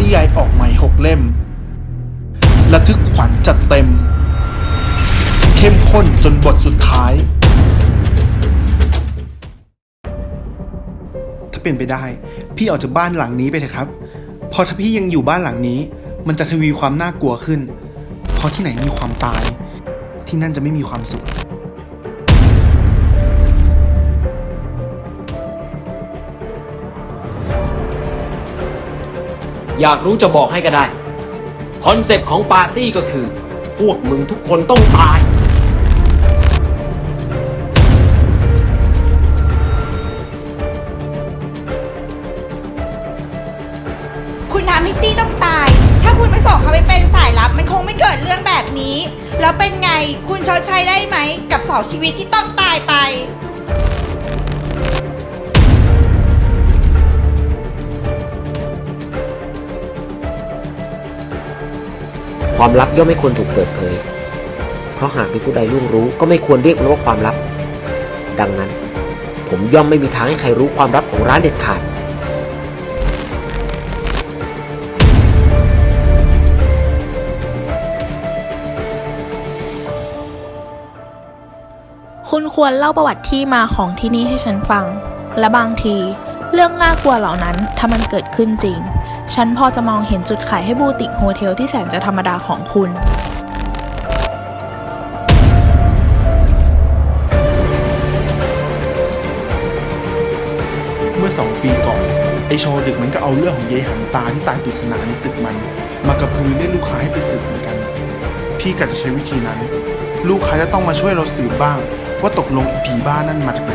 นิยายออกใหม่หกเล่มระทึกขวัญจัดเต็ม เข้มข้นจนบทสุดท้าย ถ้าเป็นไปได้ พี่ออกจากบ้านหลังนี้ไปเถอะครับ เพราะถ้าพี่ยังอยู่บ้านหลังนี้ มันจะทวีความน่ากลัวขึ้น เพราะที่ไหนมีความตาย ที่นั่นจะไม่มีความสุข อยากรู้จะบอกให้ก็ได้ คอนเซปต์ของปาร์ตี้ก็คือ พวกมึงทุกคนต้องตาย คุณทำให้ตี้ต้องตาย ถ้าคุณไม่ส่งเขาไปเป็นสายลับ มันคงไม่เกิดเรื่องแบบนี้ แล้วเป็นไง คุณชดใช้ได้ไหม กับสองชีวิตที่ต้องตายไป ความลับย่อมไม่ควรถูกเปิดเผย เพราะหากมีผู้ใดล่วงรู้ก็ไม่ควรเรียกมันว่าความลับ ดังนั้น ผมย่อมไม่มีทางให้ใครรู้ความลับของร้านเด็ดขาดคุณควรเล่าประวัติที่มาของที่นี่ให้ฉันฟัง และบางที เรื่องน่ากลัวเหล่านั้นถ้ามันเกิดขึ้นจริง ฉันพอจะมองเห็นจุดขายให้บูติกโฮเทลที่แสนจะธรรมดาของคุณเมื่อสองปีก่อน ไอโชว์ดึกมันก็เอาเรื่องของยายหันตาที่ตายปริศนาในตึกมัน มากระพือเรียกลูกค้าให้ไปสืบเหมือนกัน พี่กะจะใช้วิธีนั้น ลูกค้าจะต้องมาช่วยเราสืบบ้าง ว่าตกลงอีผีบ้านั่นมาจากไหน